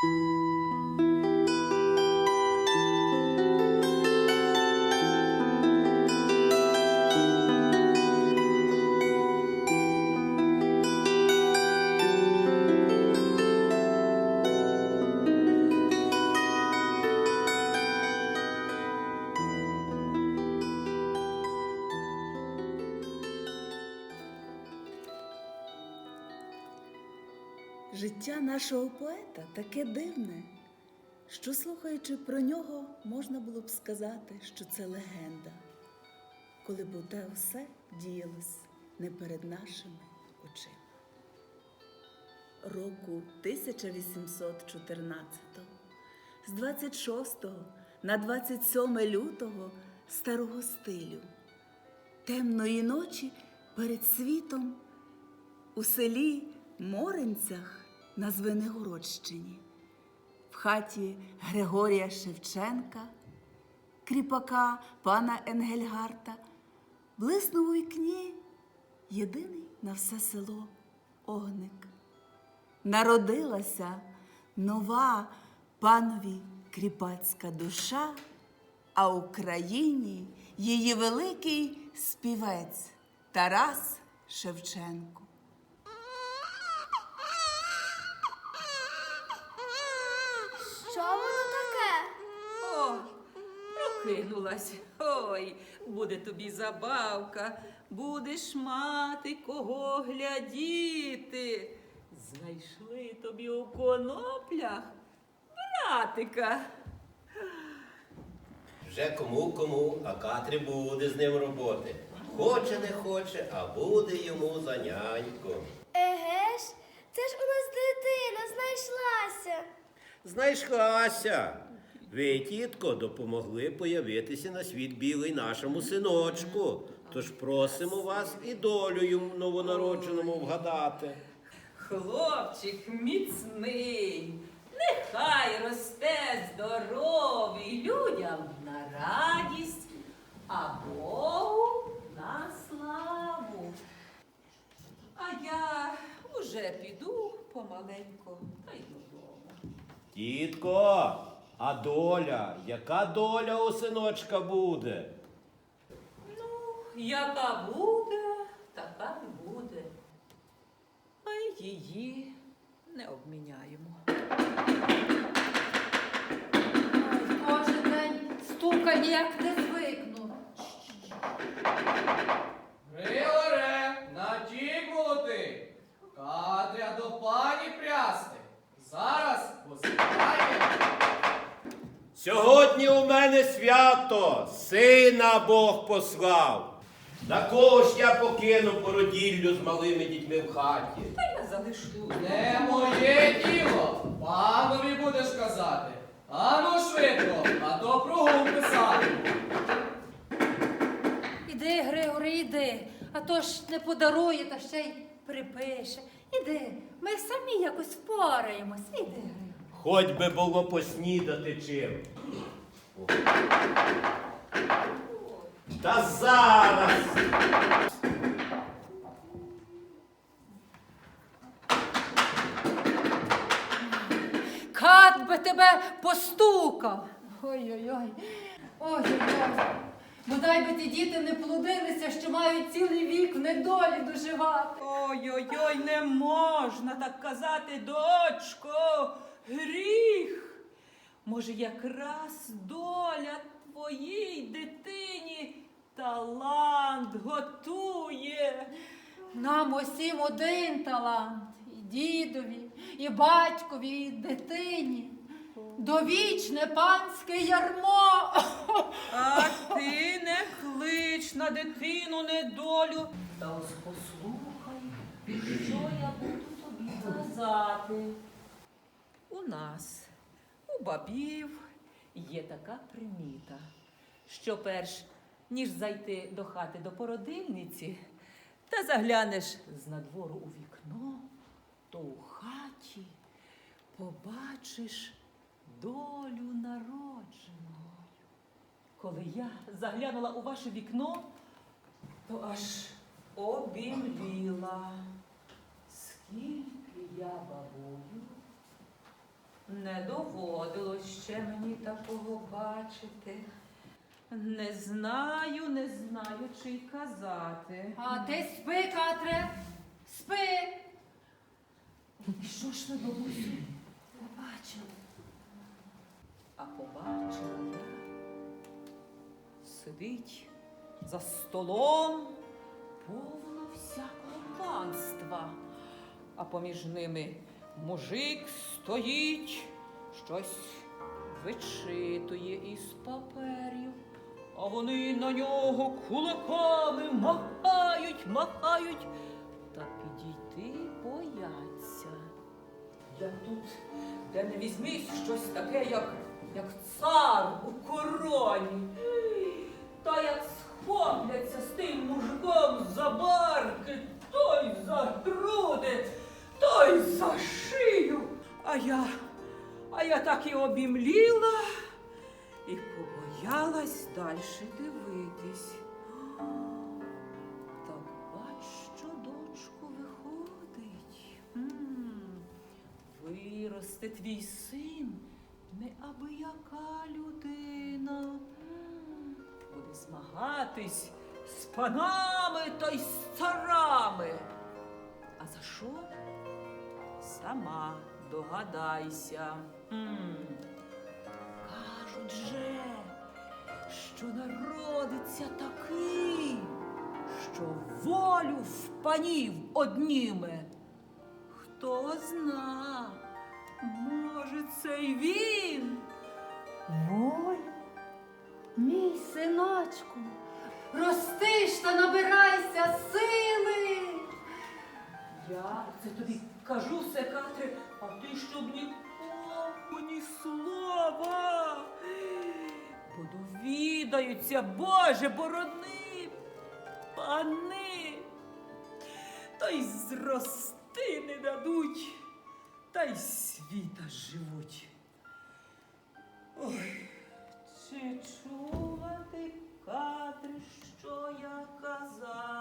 Música нашого поета таке дивне, що, слухаючи про нього, можна було б сказати, що це легенда, коли б те все діялось не перед нашими очима. Року 1814 з 26 на 27 лютого старого стилю, темної ночі перед світом у селі Моринцях на Звенигородщині, в хаті Григорія Шевченка, кріпака пана Енгельгарта, блиснув у вікні єдиний на все село огник. Народилася нова панові кріпацька душа, а Україні її великий співець Тарас Шевченко. Що воно таке? О, прокинулась. Ой, буде тобі забавка, будеш мати кого глядіти. Знайшли тобі у коноплях братика. Вже кому кому, а Катрі буде з ним роботи. Хоче, не хоче, а буде йому за занянько. Еге ж, це ж у нас дитина знайшлася. Знайшлася. Ви, тітко, допомогли появитися на світ білий нашому синочку. Тож просимо вас і долю йому новонародженому вгадати. Хлопчик міцний, нехай росте здоровий людям на радість, а Богу на славу. А я уже піду помаленько та й додому. Тітко, а доля, яка доля у синочка буде? Ну, яка буде, така й буде. А й її не обміняємо. Ой, кожен день стука ніяк не звикну. Григоре, натік молотий, Катря до пані прясти. Зараз поспіває. Сьогодні у мене свято, сина Бог послав. На кого ж я покину породіллю з малими дітьми в хаті? Та я залишу. Не моє діло, панові будеш казати. Ану швидко, а то прогул писати. Іди, Григоре, іди, а то ж не подарує, та ще й припише. Іди, ми самі якось впораємось. Іди, Григоре. Хоч би було поснідати чим. Та зараз. Кат би тебе постукав. Ой-ой-ой. Ой-ой-ой. Бодай би ті діти не плодилися, що мають цілий вік в недолі доживати. Ой-ой-ой, не можна так казати, дочко, гріх. Може, якраз доля твоїй дитині талант готує. Нам усім один талант. І дідові, і батькові, і дитині. Довічне панське ярмо. А ти не клич на дитину недолю. Та ось послухай, що я буду тобі казати. У нас, у бабів, є така приміта, що перш ніж зайти до хати до породильниці, та заглянеш з надвору у вікно, то у хаті побачиш долю народженого. Коли я заглянула у ваше вікно, то аж обімліла. Скільки я бабою Не доводилось ще мені такого бачити. Не знаю, не знаю, чи й казати. А ти спи, Катре, спи. І що ж ви, бабусю, побачили? А побачила я. Сидить за столом повно всякого панства, а поміж ними мужик стоїть, щось вичитує із паперів, а вони на нього кулаками махають, махають, та підійти бояться. Я тут, де не візьмись щось таке, як, як цар у короні. Та як схопляться з тим мужиком за барки, той за той за шию. А я, а я так і обімліла і побоялась далі дивитись. Так бач, що дочку виходить. Виросте твій син, неабияка людина. Буде змагатись з панами та й з царами. А за що? Сама догадайся. М, Кажуть же, що народиться такий, що волю в панів одніме. Хто зна, може, це й він. Воль, мій синочку, ростиш та набирайся сили. Я це тобі кажу, все, Катре, а ти щоб ні мову, ні слова. Бо довідаються, Боже, борони, пани, та й зрости не дадуть, та й світа живуть. Ой, чи чула ти, Катре, що я казала?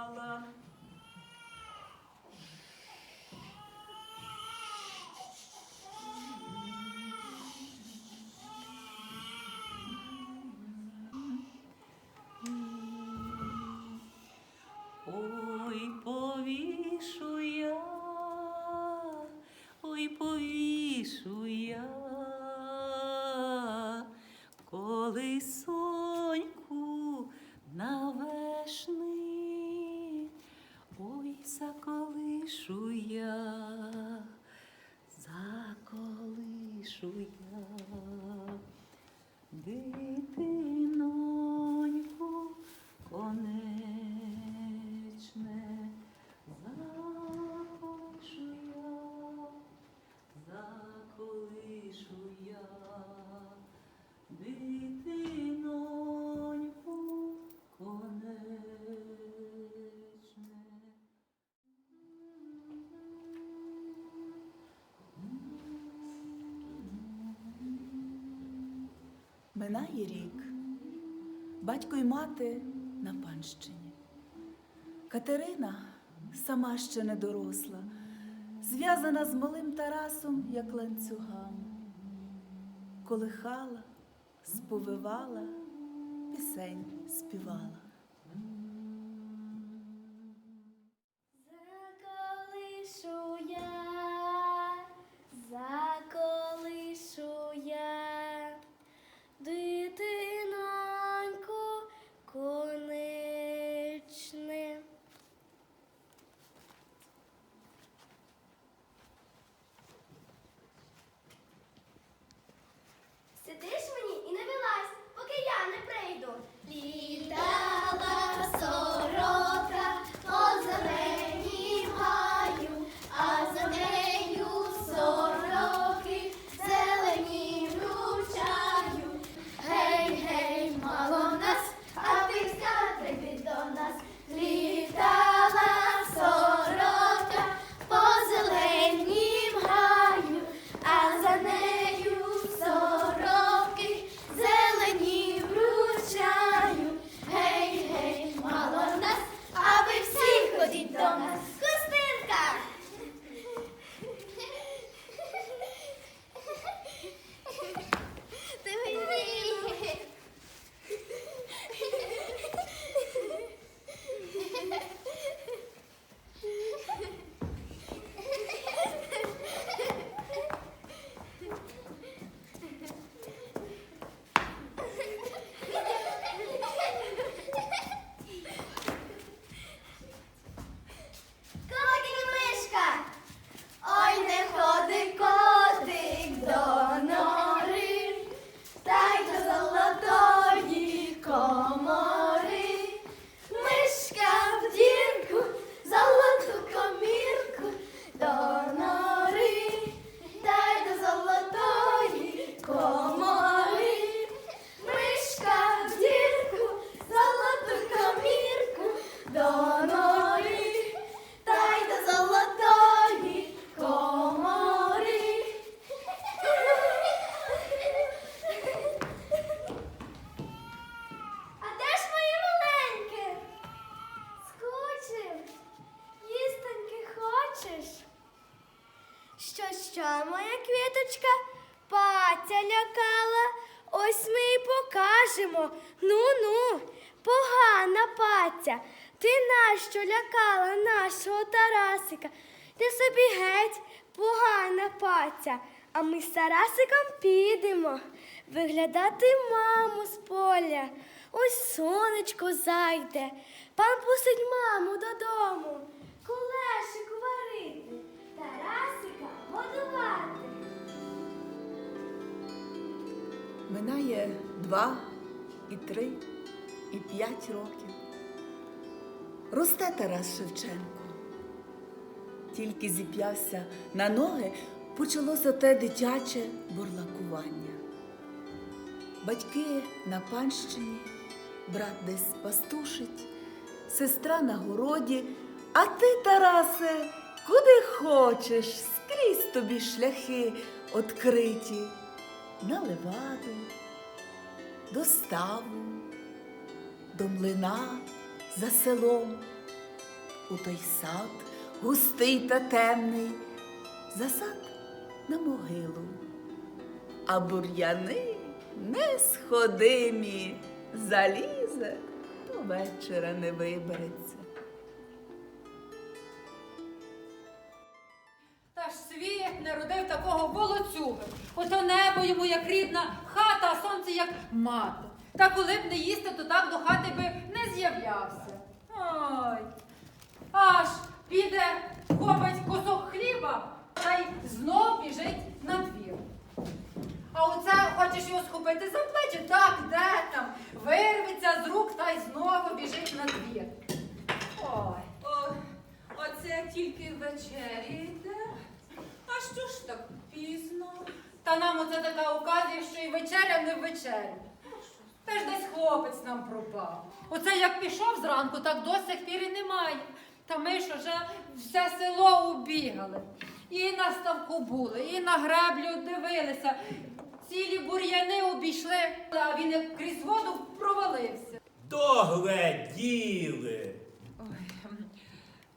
Заколишу я, заколишу я, Минає рік. Батько й мати на панщині. Катерина сама ще не доросла, зв'язана з малим Тарасом, як ланцюгами. Колихала, сповивала, пісень співала. Лякала нашого Тарасика? Ти собі геть погана паця. А ми з Тарасиком підемо виглядати маму з поля. Ось сонечко зайде. Пан пустить маму додому. Кулешик варити, Тарасика годувати. Минає два, і три, і п'ять років. Росте Тарас Шевченко. Тільки зіп'явся на ноги, почалося те дитяче бурлакування. Батьки на панщині, брат десь пастушить, сестра на городі, а ти, Тарасе, куди хочеш, скрізь тобі шляхи откриті на леваду, до ставу, до млина за селом, у той сад густий та темний, за сад на могилу, а бур'яни несходимі, залізе, до вечора не вибереться. Та ж світ не родив такого волоцюга. Ото небо йому як рідна хата, а сонце як мати. Та коли б не їсти, то так до хати би з'являвся. Ой. Аж піде, хопить кусок хліба та й знов біжить на двір. А оце хочеш його схопити за плечі? Так, де там? Вирветься з рук та й знову біжить на двір. Ой. О, оце тільки ввечері йде. А що ж так пізно? Та нам оце така указія, що і вечеря не в вечерю. Теж десь хлопець нам пропав. Оце як пішов зранку, так до сих пір і немає. Та ми ж уже все село убігали. І на ставку були, і на греблю дивилися. Цілі бур'яни обійшли, а він як крізь воду провалився. Догледіли. Ой,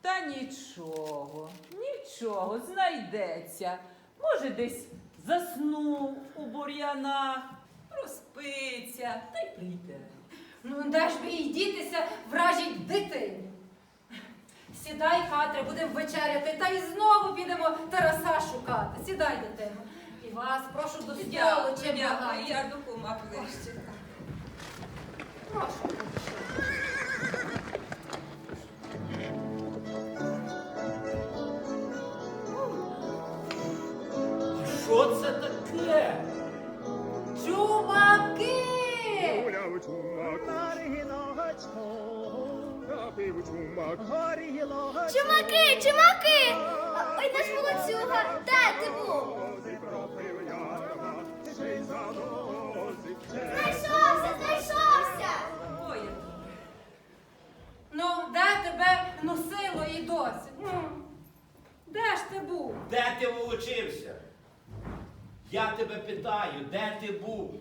та нічого, нічого, знайдеться. Може, десь заснув у бур'янах, розпиться та й прийде. Ну, де ж ви і дітися вражій дитині? Сідай, Катре, будемо вечеряти, та й знову підемо Тараса шукати. Сідай, дитино. І вас прошу до столу, чим багато. я до кума ближче. Тебе питаю, де ти був?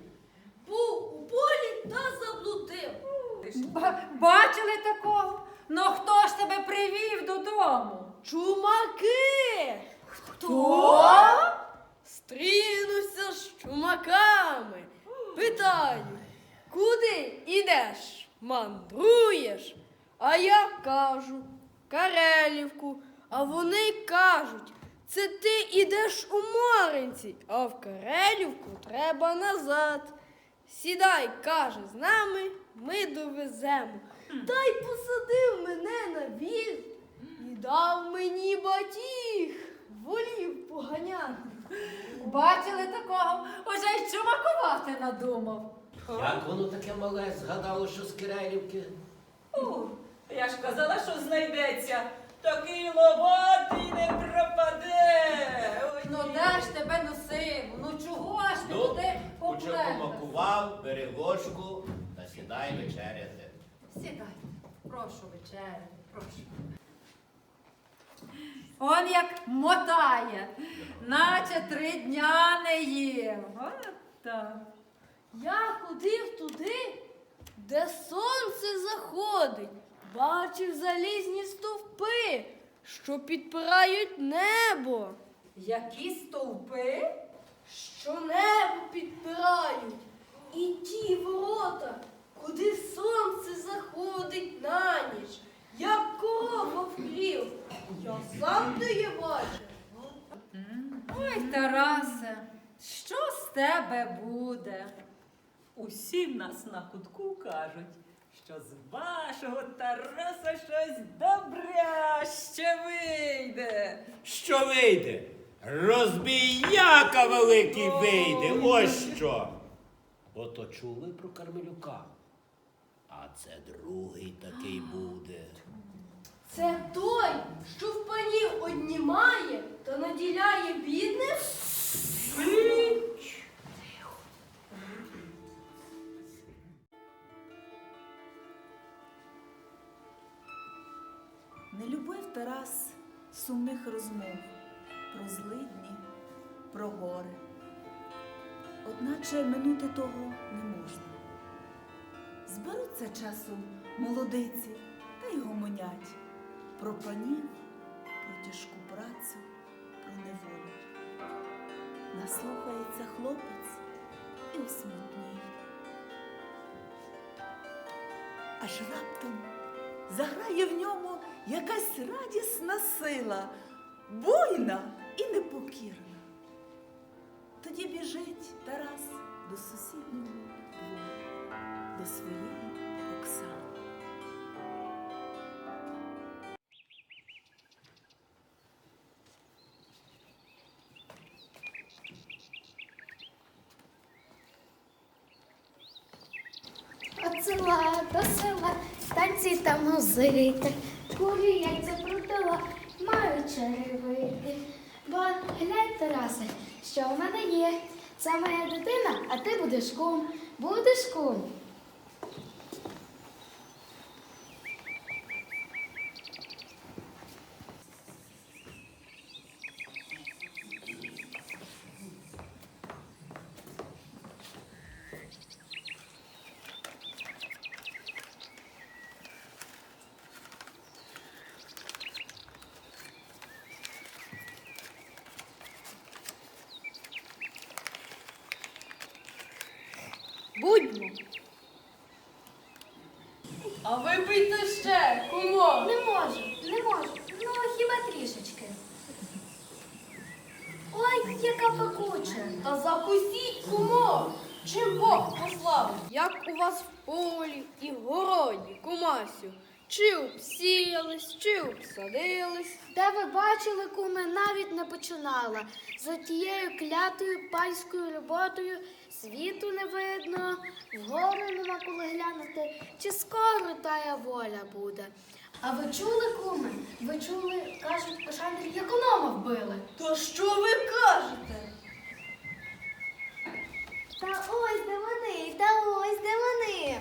Був у полі та заблудив. Ба- бачили такого? Ну хто ж тебе привів додому? Чумаки! Хто? Стрінуся з чумаками. Питаю, куди ідеш? Мандруєш? А я кажу, Карелівку. А вони кажуть, це ти ідеш у Моринці, а в Карелівку треба назад. Сідай, каже, з нами ми довеземо. Та й посадив мене на віз і дав мені батіг, волів поганяти. Бачили такого? Уже й чумакувати надумав. Як воно таке мале згадало, що з Кирилівки? Я ж казала, що знайдеться. Такий ловатий не пропаде. Ой, Ну де ж тебе носив? Ну чого ж ти Ну, туди поплентався? Учокомакував, бери ложку та сідай вечеряти. Сідай, прошу вечеря, прошу. Он як мотає, наче три дня не їв. От так. Я ходив туди, де сонце заходить, Бачив залізні стовпи, що підпирають небо. Які стовпи? Що небо підпирають, і ті ворота, куди сонце заходить на ніч, як корова в хлів. Я сам тає бачу. Ой, Тарасе, що з тебе буде? Усі в нас на кутку кажуть що з вашого Тараса щось добряще вийде. Що вийде? Розбіяка великий вийде. Ось що. Ото чули про Кармелюка. А це другий такий буде. Це той, що в панів однімає та наділяє бідним? Тарас сумних розмов про злидні, про гори. Одначе минути того не можна. Зберуться часом молодиці та й гомонять про панів, про тяжку працю, про неволю. Наслухається хлопець і осмутніє. Аж раптом заграє в ньому якась радісна сила, буйна і непокірна. Тоді біжить Тарас до сусіднього двору, до своєї Оксани. От села танці та музики, кулі яйця закрутила, маю черевики. Бо глянь, Тарасе, що в мене є. Це моя дитина, а ти будеш кум. Будеш кум. Будьмо. А випийте ще, кумо. Не можу, не можу. Ну, хіба трішечки. Ой, яка пекуча. Та закусіть, кумо. Чим Бог послав? Як у вас в полі і в городі, кумасю? Чи обсіялись, чи обсадились? Де ви бачили, куме, навіть не починала. За тією клятою панською роботою світу не видно, коли чи скоро тая воля буде. А ви чули, куме? Ви чули, кажуть, у Шандрі економа вбили. То що ви кажете? Та ось де вони, та ось де вони.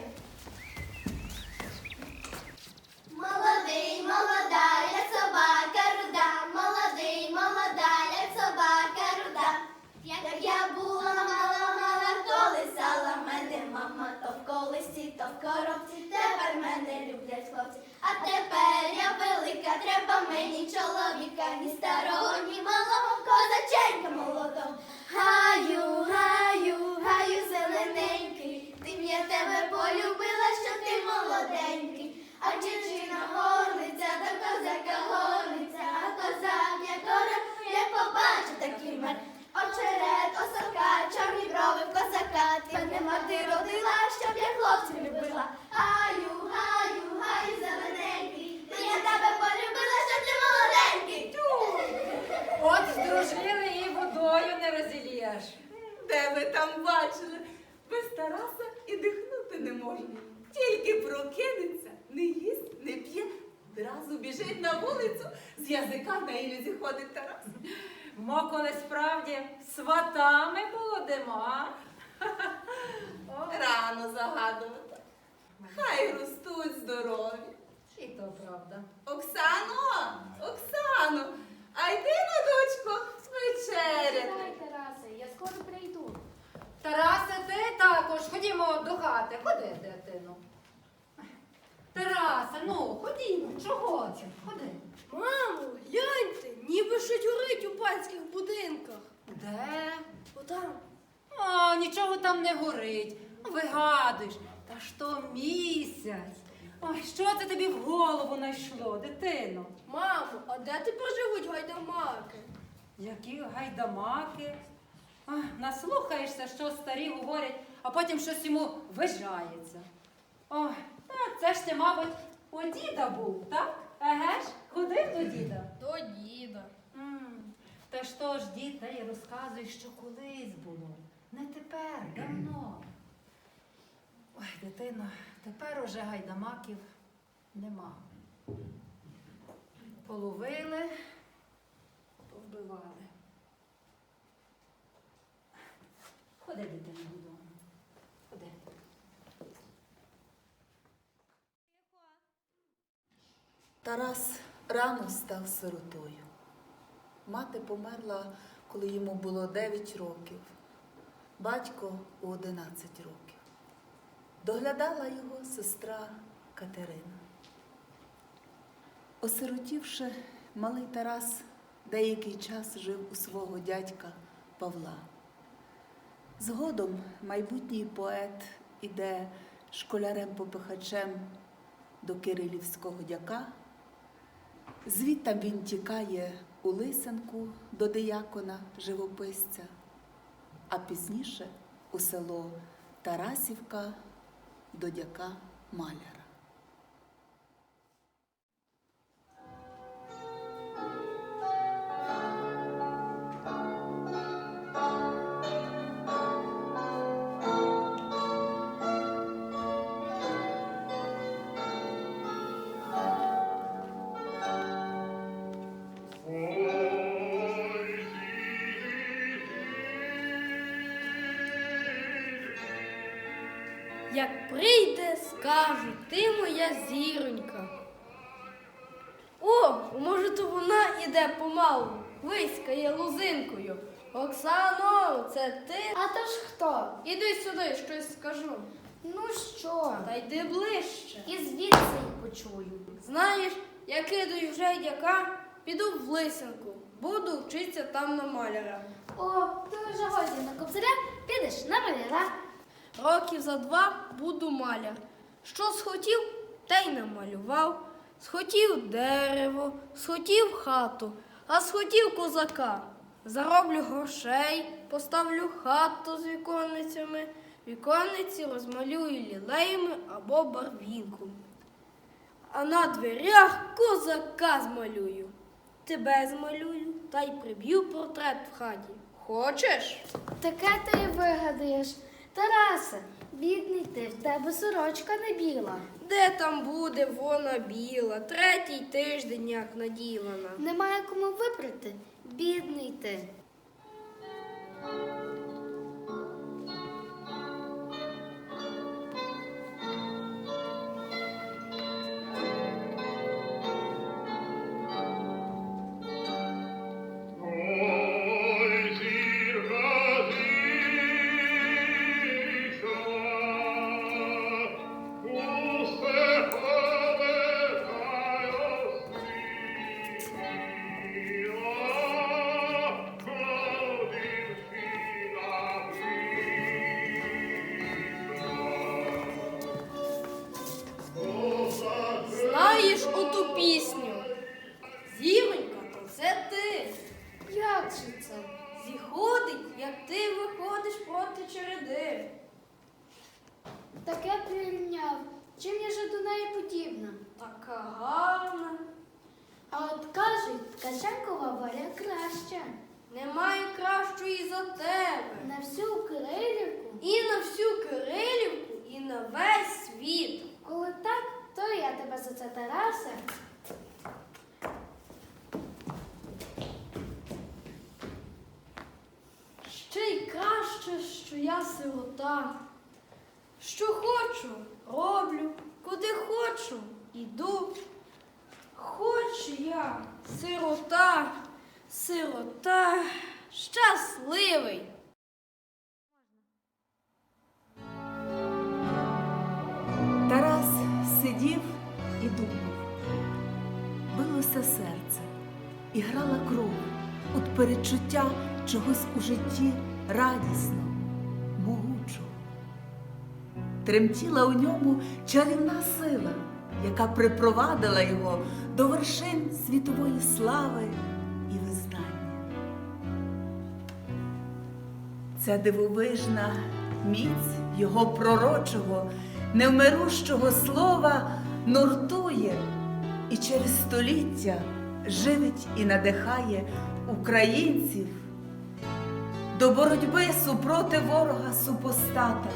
Молодий, молода, як собака руда, молодий, молода, як собака руда. Як я була мала, мала, колисала мене мама, то в колесі, то в коробці, тепер мене люблять хлопці. А тепер я велика, треба мені чоловіка, ні старого, ні малого, козаченька молодого. Гаю, гаю, гаю, зелененький, ти я тебе полюбила, що ти молоденький. А дівчина горниця, до козака горниця, а козак як гора, як побачить такий мер. Очерет, осока, чорні брови в козака, ти мене мати родила, щоб я хлопців любила. Гаю, гаю, гаю, зелененький, ти я тебе полюбила, щоб ти молоденький. От здружили і водою не розілєш. Де ви там бачили? Без Тараса і можна. Тільки прокинеться, не їсть, не п'є, одразу біжить на вулицю, з язика на не зіходить Тарас. Мо коли справді сватами будемо, а? Рано загадувати. Хай ростуть здорові. і то правда. Оксано, Оксано, а йди на дочко вечеряти. Тарасе, я скоро прийду. Тарасе, ти також ходімо до хати. Ходи, дитину. Тарасе, ну ходімо, чого це? Ходи. Мамо, гляньте, ніби щось горить у панських будинках. Де? Отам. О, нічого там не горить. Вигадуєш. Та ж то місяць. Ой, що це тобі в голову найшло, дитино? Мамо, а де тепер живуть гайдамаки? Які гайдамаки? Ах, наслухаєшся, що старі говорять, а потім щось йому вижається. Ой, так це ж ти, мабуть, у діда був, так? Еге ж, ходив до діда. До діда. М, Та то ж дід та й розказує, що колись було. Не тепер, давно. Ой, дитино, тепер уже гайдамаків нема. Половили, повбивали. Ходи, дитино, додому. Ходи. Тарас рано став сиротою. Мати померла, коли йому було 9 років, батько у 11 років. Доглядала його сестра Катерина. Осиротівши, малий Тарас деякий час жив у свого дядька Павла. Згодом майбутній поет іде школярем-попихачем до Кирилівського дяка. Звідтам він тікає у Лисенку до диякона живописця, а пізніше у село Тарасівка до дяка маляра. Йди ближче. І звідси почую. Знаєш, я кидаю вже дяка, піду в лисенку. Буду вчитися там на маляра. О, ти вже годі на кобзаря підеш на маляра. Років за два буду маляр. Що схотів, те й намалював. Схотів дерево, схотів хату, а схотів козака. Зароблю грошей, поставлю хату з віконницями, віконниці розмалюю лілеями або барвінком. А на дверях козака змалюю. Тебе змалюю та й приб'ю портрет в хаті. Хочеш? Таке ти й вигадаєш. Тарасе, бідний ти, в тебе сорочка не біла. Де там буде вона біла, третій тиждень як наділана. Немає кому випрати. Бідний ти. Немає кращої за тебе. На всю Кирилівку. І на всю Кирилівку, і на весь світ. Коли так, то я тебе за це Тарасе. Ще й краще, що я сирота. Що хочу, роблю, куди хочу, іду. Хочу я, сирота, сирота, щасливий. Тарас сидів і думав. Билося серце і грала кров от передчуття чогось у житті радісно, могучого. Тремтіла у ньому чарівна сила, яка припровадила його до вершин світової слави і визнання. Ця дивовижна міць його пророчого, невмирущого слова нуртує і через століття живить і надихає українців до боротьби супроти ворога супостата,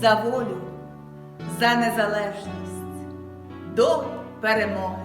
за волю, за незалежність, до перемоги.